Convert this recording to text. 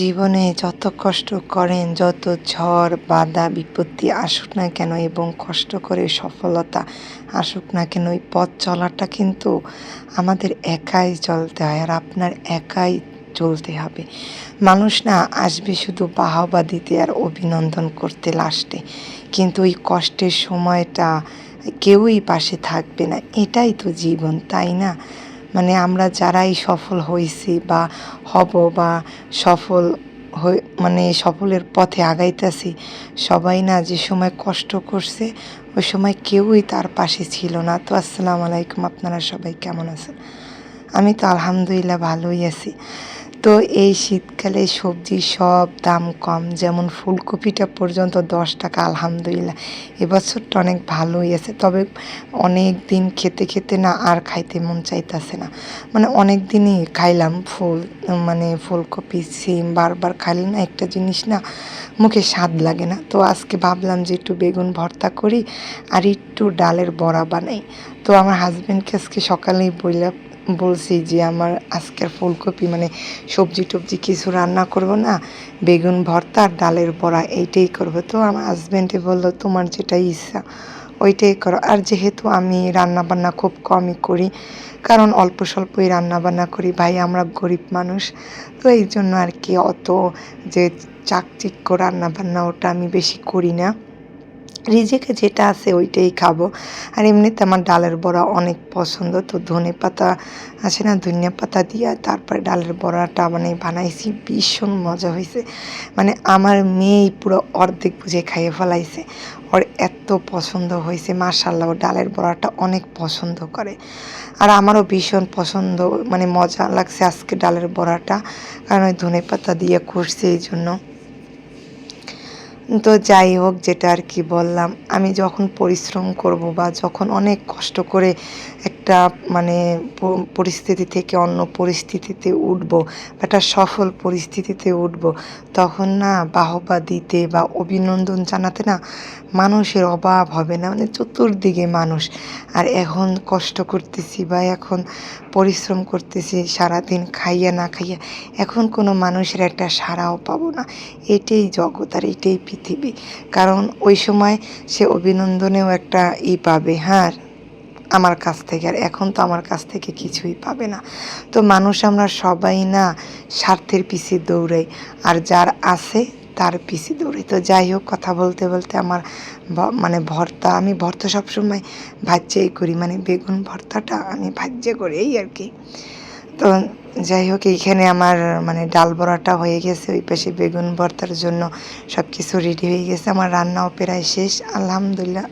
জীবনে যত কষ্ট করেন, যত ঝড়, বাধা, বিপত্তি আসুক না কেন এবং কষ্ট করে সফলতা আসুক না কেন, ওই পথ চলাটা কিন্তু আমাদের একাই চলতে হয় আর আপনার একাই চলতে হবে। মানুষ না আসবে শুধু বাহবা দিতে আর অভিনন্দন করতে লাস্টে। কিন্তু ওই কষ্টের সময়টা কেউই পাশে থাকবে না। এটাই তো জীবন, তাই না? মানে আমরা যারাই সফল হয়েছি বা হব বা সফল হয়ে মানে সফলের পথে আগাইতেছি। সবাই না যে সময় কষ্ট করছে, ওই সময় কেউই তার পাশে ছিল না। তো আসসালামু আলাইকুম, আপনারা সবাই কেমন আছেন? আমি তো আলহামদুলিল্লাহ ভালোই আছি। তো এই শীতকালে সবজি সব দাম কম। যেমন ফুলকপিটা পর্যন্ত দশ টাকা, আলহামদুলিল্লাহ। এবছরটা অনেক ভালোই আছে। তবে অনেক দিন খেতে খেতে না আর খাইতে মন চাইতেছে না। মানে অনেক দিনই খাইলাম ফুল মানে ফুলকপি, সিম, বারবার খাইলে না একটা জিনিস না মুখে স্বাদ লাগে না। তো আজকে ভাবলাম যে একটু বেগুন ভর্তা করি আর একটু ডালের বড়া বানাই। তো আমার হাজব্যান্ডকে আজকে সকালেই বললাম বলছি যে আমার আজকের ফুলকপি মানে সবজি টবজি কিছু রান্না করব না, বেগুন, ভর্তা আর ডালের বড়া, এইটাই করব। তো আমার হাজব্যান্ডে বলল, তোমার যেটা ইচ্ছা, ওইটাই করো। আর যেহেতু আমি রান্না বান্না খুব কমই করি, কারণ অল্প স্বল্পই রান্না বান্না করি, ভাই আমরা গরিব মানুষ, তো এই জন্য আর কি অত যে চাকচিক্য রান্না বান্না ওটা আমি বেশি করি না। রিজেকে যেটা আছে ওইটাই খাব। আর এমনিতে আমার ডালের বড়া অনেক পছন্দ, তো ধনে পাতা আছে না, ধনিয়া পাতা দিয়ে তারপরে ডালের বড়াটা মানে বানাইছি, ভীষণ মজা হয়েছে মানে আমার মেয়েই পুরো অর্ধেক বুঝে খাইয়ে ফেলাইছে। ওর এত পছন্দ হয়েছে মার্শাল্লাহ ডালের বড়াটা অনেক পছন্দ করে। আর আমারও ভীষণ পছন্দ মানে মজা লাগছে আজকে ডালের বড়াটা, কারণ ওই ধনে পাতা দিয়ে করছে এই জন্য তো যাই হোক, যেটা আর কি বললাম, আমি যখন পরিশ্রম করব বা যখন অনেক কষ্ট করে একটা মানে পরিস্থিতি থেকে অন্য পরিস্থিতিতে উঠব একটা সফল পরিস্থিতিতে উঠব, তখন না বাহবা দিতে বা অভিনন্দন জানাতে না মানুষের অভাব হবে না মানে চতুর্দিকে মানুষ। আর এখন কষ্ট করতেছি বা এখন পরিশ্রম করতেছি, সারাদিন খাইয়া না খাইয়া, এখন কোনো মানুষের একটা সারাও পাবো না। এটাই জগৎ আর এটাই পৃথিবী। কারণ ওই সময় সে অভিনন্দনেও একটা ই পাবে হ্যাঁ আমার কাছ থেকে। আর এখন তো আমার কাছ থেকে কিছুই পাবে না। তো মানুষ আমরা সবাই না স্বার্থের পিছিয়ে দৌড়াই। আর যার আছে তার পিছিয়ে দৌড়ে। তো যাই হোক, কথা বলতে বলতে আমার মানে ভর্তা, আমি ভর্তা সবসময় ভাজ্যেই করি। মানে বেগুন ভর্তাটা আমি ভাজ্যে করি এই আর কি। তো যাই হোক, এইখানে আমার মানে ডাল বড়াটা হয়ে গেছে। ওই পাশে বেগুন ভর্তার জন্য সব কিছু রেডি হয়ে গেছে। আমার রান্নাও প্রায় শেষ, আলহামদুলিল্লাহ।